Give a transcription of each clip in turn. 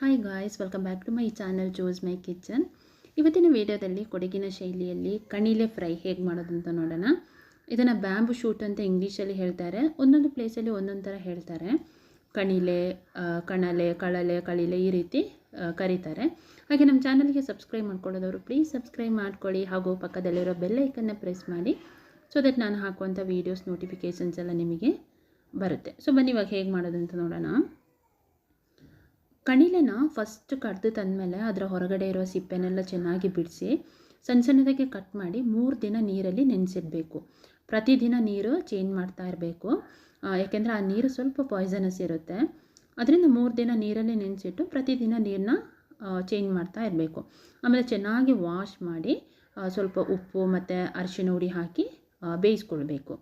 Hi guys welcome back to my channel Jo's my kitchen ಇವತ್ತಿನ ವಿಡಿಯೋದಲ್ಲಿ ಕೊಡಗಿನ ಶೈಲಿಯಲ್ಲಿ ಕಣಿಲೆ ಫ್ರೈ ಹೇಗೆ ಮಾಡೋದು ಅಂತ ನೋಡೋಣ. ಇದನ್ನು ಬ್ಯಾಂಬು ಶೂಟ್ ಅಂತ ಇಂಗ್ಲೀಷಲ್ಲಿ ಹೇಳ್ತಾರೆ. ಒಂದೊಂದು ಪ್ಲೇಸಲ್ಲಿ ಒಂದೊಂದು ಥರ ಹೇಳ್ತಾರೆ. ಕಣಿಲೆ ಕಣಲೆ, ಕಳಲೆ, ಕಳಿಲೆ ಈ ರೀತಿ ಕರೀತಾರೆ. ಹಾಗೆ ನಮ್ಮ ಚಾನಲ್ಗೆ ಸಬ್ಸ್ಕ್ರೈಬ್ ಮಾಡ್ಕೊಳ್ಳೋದವರು ಪ್ಲೀಸ್ ಸಬ್ಸ್ಕ್ರೈಬ್ ಮಾಡ್ಕೊಳ್ಳಿ. ಹಾಗೂ ಪಕ್ಕದಲ್ಲಿರೋ ಬೆಲ್ ಐಕನ್ನ ಪ್ರೆಸ್ ಮಾಡಿ ಸೊ ದಟ್ ನಾನು ಹಾಕುವಂಥ ವೀಡಿಯೋಸ್ ನೋಟಿಫಿಕೇಷನ್ಸ್ ಎಲ್ಲ ನಿಮಗೆ ಬರುತ್ತೆ. ಸೊ ಬನ್ನಿ ಇವಾಗ ಹೇಗೆ ಮಾಡೋದು ಅಂತ ನೋಡೋಣ. ಕಣಿಲೆನ ಫಸ್ಟ್ ಕಡ್ದು ತಂದಮೇಲೆ ಅದರ ಹೊರಗಡೆ ಇರೋ ಸಿಪ್ಪೆನೆಲ್ಲ ಚೆನ್ನಾಗಿ ಬಿಡಿಸಿ ಸಣ್ಣ ಸಣ್ಣದಾಗಿ ಕಟ್ ಮಾಡಿ ಮೂರು ದಿನ ನೀರಲ್ಲಿ ನೆನೆಸಿಡಬೇಕು. ಪ್ರತಿದಿನ ನೀರು ಚೇಂಜ್ ಮಾಡ್ತಾ ಇರಬೇಕು. ಯಾಕೆಂದರೆ ಆ ನೀರು ಸ್ವಲ್ಪ ಪಾಯ್ಸನಸ್ ಇರುತ್ತೆ. ಅದರಿಂದ ಮೂರು ದಿನ ನೀರಲ್ಲಿ ನೆನೆಸಿಟ್ಟು ಪ್ರತಿದಿನ ನೀರನ್ನ ಚೇಂಜ್ ಮಾಡ್ತಾ ಇರಬೇಕು. ಆಮೇಲೆ ಚೆನ್ನಾಗಿ ವಾಶ್ ಮಾಡಿ ಸ್ವಲ್ಪ ಉಪ್ಪು ಮತ್ತು ಅರಿಶಿನ ಹುಡಿ ಹಾಕಿ ಬೇಯಿಸ್ಕೊಳ್ಬೇಕು.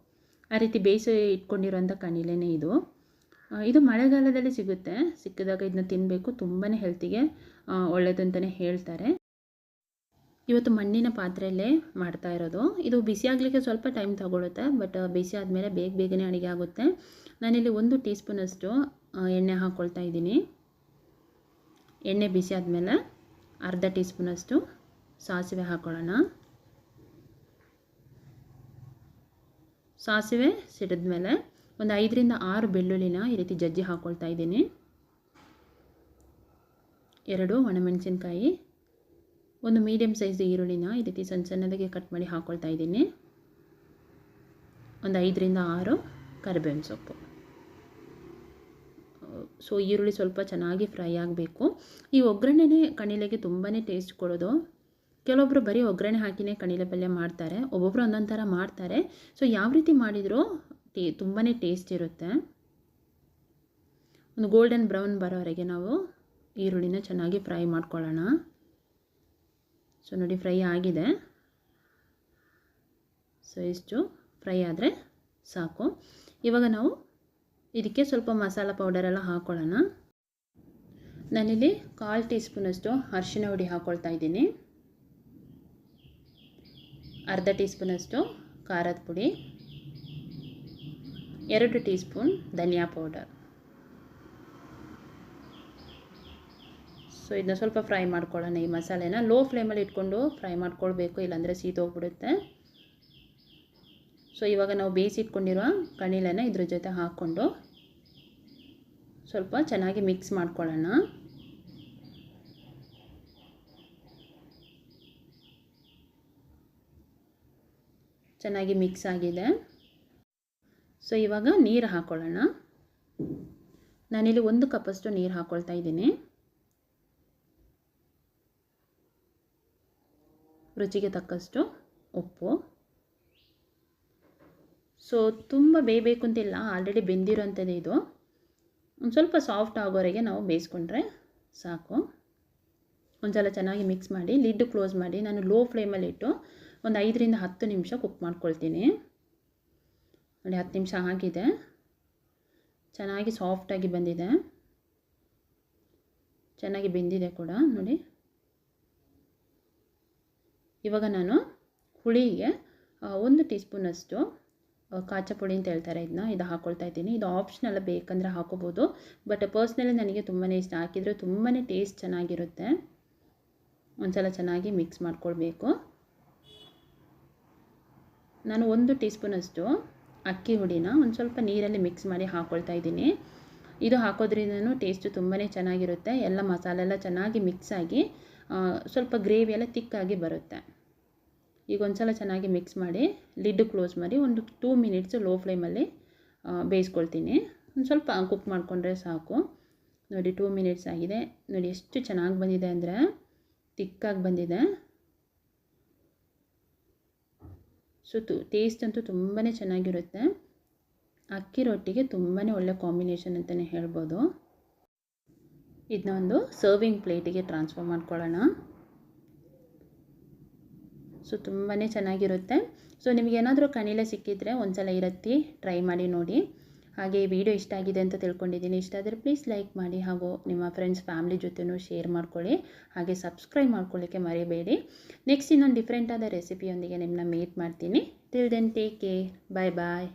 ಆ ರೀತಿ ಬೇಯಿಸಿ ಇಟ್ಕೊಂಡಿರೋಂಥ ಕಣಿಲೆನೇ ಇದು. ಇದು ಮಳೆಗಾಲದಲ್ಲಿ ಸಿಗುತ್ತೆ. ಸಿಕ್ಕಿದಾಗ ಇದನ್ನ ತಿನ್ನಬೇಕು ತುಂಬಾ ಹೆಲ್ತಿಗೆ ಒಳ್ಳೆಯದು ಅಂತಲೇ ಹೇಳ್ತಾರೆ. ಇವತ್ತು ಮಣ್ಣಿನ ಪಾತ್ರೆಯಲ್ಲೇ ಮಾಡ್ತಾ ಇರೋದು. ಇದು ಬಿಸಿ ಆಗಲಿಕ್ಕೆ ಸ್ವಲ್ಪ ಟೈಮ್ ತಗೊಳುತ್ತೆ ಬಟ್ ಬಿಸಿ ಆದಮೇಲೆ ಬೇಗ ಬೇಗನೆ ಅಡುಗೆ ಆಗುತ್ತೆ. ನಾನಿಲ್ಲಿ ಒಂದು ಟೀ ಸ್ಪೂನಷ್ಟು ಎಣ್ಣೆ ಹಾಕ್ಕೊಳ್ತಾ ಇದ್ದೀನಿ. ಎಣ್ಣೆ ಬಿಸಿ ಆದಮೇಲೆ ಅರ್ಧ ಟೀ ಸ್ಪೂನಷ್ಟು ಸಾಸಿವೆ ಹಾಕ್ಕೊಳ್ಳೋಣ ಸಾಸಿವೆ ಸಿಡಿದ್ಮೇಲೆ ಒಂದು ಐದರಿಂದ ಆರು ಬೆಳ್ಳುಳ್ಳಿನ ಈ ರೀತಿ ಜಜ್ಜಿ ಹಾಕ್ಕೊಳ್ತಾ ಇದ್ದೀನಿ. ಎರಡು ಒಣಮೆಣಸಿನ್ಕಾಯಿ, ಒಂದು ಮೀಡಿಯಮ್ ಸೈಜ್ ಈರುಳ್ಳಿನ ಈ ರೀತಿ ಸಣ್ಣ ಸಣ್ಣದಾಗಿ ಕಟ್ ಮಾಡಿ ಹಾಕ್ಕೊಳ್ತಾ ಇದ್ದೀನಿ. ಒಂದು ಐದರಿಂದ ಆರು ಕರಿಬೇವಿನ ಸೊಪ್ಪು. ಸೊ, ಈರುಳ್ಳಿ ಸ್ವಲ್ಪ ಚೆನ್ನಾಗಿ ಫ್ರೈ ಆಗಬೇಕು. ಈ ಒಗ್ಗರಣೆನೇ ಕಣಿಲೆಗೆ ತುಂಬಾ ಟೇಸ್ಟ್ ಕೊಡೋದು. ಕೆಲವೊಬ್ಬರು ಬರೀ ಒಗ್ಗರಣೆ ಹಾಕಿನೇ ಕಣಿಲೆ ಪಲ್ಯ ಮಾಡ್ತಾರೆ ಒಬ್ಬೊಬ್ಬರು ಒಂದೊಂದು ಥರ ಮಾಡ್ತಾರೆ. ಸೊ ಯಾವ ರೀತಿ ಮಾಡಿದರೂ ಟೇ ತುಂಬಾ ಟೇಸ್ಟ್ ಇರುತ್ತೆ. ಒಂದು ಗೋಲ್ಡನ್ ಬ್ರೌನ್ ಬರೋವರೆಗೆ ನಾವು ಈರುಳ್ಳಿನ ಚೆನ್ನಾಗಿ ಫ್ರೈ ಮಾಡ್ಕೊಳ್ಳೋಣ. ಸೊ, ನೋಡಿ ಫ್ರೈ ಆಗಿದೆ. ಸೊ, ಇಷ್ಟು ಫ್ರೈ ಆದರೆ ಸಾಕು. ಇವಾಗ ನಾವು ಇದಕ್ಕೆ ಸ್ವಲ್ಪ ಮಸಾಲ ಪೌಡರೆಲ್ಲ ಹಾಕ್ಕೊಳ್ಳೋಣ ನಾನಿಲ್ಲಿ ಕಾಲು ಟೀ ಸ್ಪೂನಷ್ಟು ಅರಿಶಿನ ಹುಡಿ ಹಾಕ್ಕೊಳ್ತಾ ಇದ್ದೀನಿ. ಅರ್ಧ ಟೀ ಸ್ಪೂನಷ್ಟು ಖಾರದ ಪುಡಿ. ಎರಡು ಟೀ ಸ್ಪೂನ್ ಧನಿಯಾ ಪೌಡರ್. ಸೊ, ಇದನ್ನ ಸ್ವಲ್ಪ ಫ್ರೈ ಮಾಡ್ಕೊಳ್ಳೋಣ ಈ ಮಸಾಲೆನ. ಲೋ ಫ್ಲೇಮಲ್ಲಿ ಇಟ್ಕೊಂಡು ಫ್ರೈ ಮಾಡ್ಕೊಳ್ಬೇಕು, ಇಲ್ಲಾಂದರೆ ಸೀದೋಗ್ಬಿಡುತ್ತೆ. ಸೊ, ಇವಾಗ ನಾವು ಬೇಯಿಸಿಟ್ಕೊಂಡಿರುವ ಕಣಿಲೆನ ಇದ್ರ ಜೊತೆ ಹಾಕ್ಕೊಂಡು ಸ್ವಲ್ಪ ಚೆನ್ನಾಗಿ ಮಿಕ್ಸ್ ಮಾಡ್ಕೊಳ್ಳೋಣ. ಚೆನ್ನಾಗಿ ಮಿಕ್ಸ್ ಆಗಿದೆ. ಸೊ ಇವಾಗ ನೀರು ಹಾಕ್ಕೊಳ್ಳೋಣ ನಾನಿಲ್ಲಿ ಒಂದು ಕಪ್ಪಷ್ಟು ನೀರು ಹಾಕ್ಕೊಳ್ತಾ ಇದ್ದೀನಿ. ರುಚಿಗೆ ತಕ್ಕಷ್ಟು ಉಪ್ಪು. ಸೊ ತುಂಬ ಬೇಯಬೇಕು ಅಂತಿಲ್ಲ. ಆಲ್ರೆಡಿ ಬೆಂದಿರೋಂಥದ್ದು ಇದು. ಒಂದು ಸ್ವಲ್ಪ ಸಾಫ್ಟ್ ಆಗೋವರೆಗೆ ನಾವು ಬೇಯಿಸ್ಕೊಂಡ್ರೆ ಸಾಕು. ಒಂದ್ಸಲ ಚೆನ್ನಾಗಿ ಮಿಕ್ಸ್ ಮಾಡಿ ಲಿಡ್ ಕ್ಲೋಸ್ ಮಾಡಿ, ನಾನು ಲೋ ಫ್ಲೇಮಲ್ಲಿಟ್ಟು ಒಂದು ಐದರಿಂದ ಹತ್ತು ನಿಮಿಷ ಕುಕ್ ಮಾಡ್ಕೊಳ್ತೀನಿ. ನೋಡಿ ಹತ್ತು ನಿಮಿಷ ಆಗಿದೆ ಚೆನ್ನಾಗಿ ಸಾಫ್ಟಾಗಿ ಬಂದಿದೆ. ಚೆನ್ನಾಗಿ ಬೆಂದಿದೆ ಕೂಡ, ನೋಡಿ. ಇವಾಗ ನಾನು ಹುಳಿಗೆ ಒಂದು ಟೀ ಸ್ಪೂನಷ್ಟು ಕಾಚ ಪುಡಿ ಅಂತ ಹೇಳ್ತಾರೆ ಇದನ್ನ ಇದು ಹಾಕ್ಕೊಳ್ತಾ ಇದ್ದೀನಿ. ಇದು ಆಪ್ಷನಲ್ಲ ಬೇಕಂದರೆ ಹಾಕೋಬೋದು. ಬಟ್ ಪರ್ಸ್ನಲಿ ನನಗೆ ತುಂಬಾ ಇಷ್ಟ. ಹಾಕಿದರೆ ತುಂಬಾ ಟೇಸ್ಟ್ ಚೆನ್ನಾಗಿರುತ್ತೆ. ಒಂದ್ಸಲ ಚೆನ್ನಾಗಿ ಮಿಕ್ಸ್ ಮಾಡ್ಕೊಳ್ಬೇಕು. ನಾನು ಒಂದು ಟೀ ಸ್ಪೂನಷ್ಟು ಅಕ್ಕಿ ಹುಡಿನ ಒಂದು ಸ್ವಲ್ಪ ನೀರಲ್ಲಿ ಮಿಕ್ಸ್ ಮಾಡಿ ಹಾಕ್ಕೊಳ್ತಾ ಇದ್ದೀನಿ. ಇದು ಹಾಕೋದ್ರಿಂದನೂ ಟೇಸ್ಟು ತುಂಬಾ ಚೆನ್ನಾಗಿರುತ್ತೆ. ಎಲ್ಲ ಮಸಾಲೆ ಎಲ್ಲ ಚೆನ್ನಾಗಿ ಮಿಕ್ಸ್ ಆಗಿ ಸ್ವಲ್ಪ ಗ್ರೇವಿ ಎಲ್ಲ ತಿಕ್ಕಾಗಿ ಬರುತ್ತೆ. ಈಗ ಒಂದು ಸಲ ಚೆನ್ನಾಗಿ ಮಿಕ್ಸ್ ಮಾಡಿ ಲಿಡ್ ಕ್ಲೋಸ್ ಮಾಡಿ ಒಂದು ಟೂ ಮಿನಿಟ್ಸು ಲೋ ಫ್ಲೇಮಲ್ಲಿ ಬೇಯಿಸ್ಕೊಳ್ತೀನಿ. ಒಂದು ಸ್ವಲ್ಪ ಕುಕ್ ಮಾಡಿಕೊಂಡ್ರೆ ಸಾಕು. ನೋಡಿ ಟೂ ಮಿನಿಟ್ಸ್ ಆಗಿದೆ. ನೋಡಿ, ಎಷ್ಟು ಚೆನ್ನಾಗಿ ಬಂದಿದೆ ಅಂದರೆ, ತಿಕ್ಕಾಗಿ ಬಂದಿದೆ. ಸೊ ತು ಟೇಸ್ಟ್ ಅಂತೂ ತುಂಬಾ ಚೆನ್ನಾಗಿರುತ್ತೆ. ಅಕ್ಕಿ ರೊಟ್ಟಿಗೆ ತುಂಬಾ ಒಳ್ಳೆ ಕಾಂಬಿನೇಷನ್ ಅಂತಲೇ ಹೇಳ್ಬೋದು. ಇದನ್ನ ಒಂದು ಸರ್ವಿಂಗ್ ಪ್ಲೇಟಿಗೆ ಟ್ರಾನ್ಸ್ಫರ್ ಮಾಡ್ಕೊಳ್ಳೋಣ. ಸೊ ತುಂಬಾ ಚೆನ್ನಾಗಿರುತ್ತೆ. ಸೊ ನಿಮಗೇನಾದರೂ ಕಣಿಲೆ ಸಿಕ್ಕಿದರೆ ಒಂದ್ಸಲ ಸಲ ಇರತ್ತಿ ಟ್ರೈ ಮಾಡಿ ನೋಡಿ. ಹಾಗೆ ವಿಡಿಯೋ ಇಷ್ಟ ಆಗಿದೆ ಅಂತ ತಿಳ್ಕೊಂಡಿದ್ದೀನಿ. ಇಷ್ಟ ಆದರೆ ಪ್ಲೀಸ್ ಲೈಕ್ ಮಾಡಿ ಹಾಗೂ ನಿಮ್ಮ ಫ್ರೆಂಡ್ಸ್ ಫ್ಯಾಮ್ಲಿ ಜೊತೆನೂ ಶೇರ್ ಮಾಡ್ಕೊಳ್ಳಿ. ಹಾಗೆ ಸಬ್ಸ್ಕ್ರೈಬ್ ಮಾಡ್ಕೊಳ್ಳಿಕ್ಕೆ ಮರಿಬೇಡಿ. ನೆಕ್ಸ್ಟ್ ಇನ್ನೊಂದು ಡಿಫ್ರೆಂಟಾದ ರೆಸಿಪಿಯೊಂದಿಗೆ ನಿಮ್ಮನ್ನ ಮೀಟ್ ಮಾಡ್ತೀನಿ. Till then take care bye bye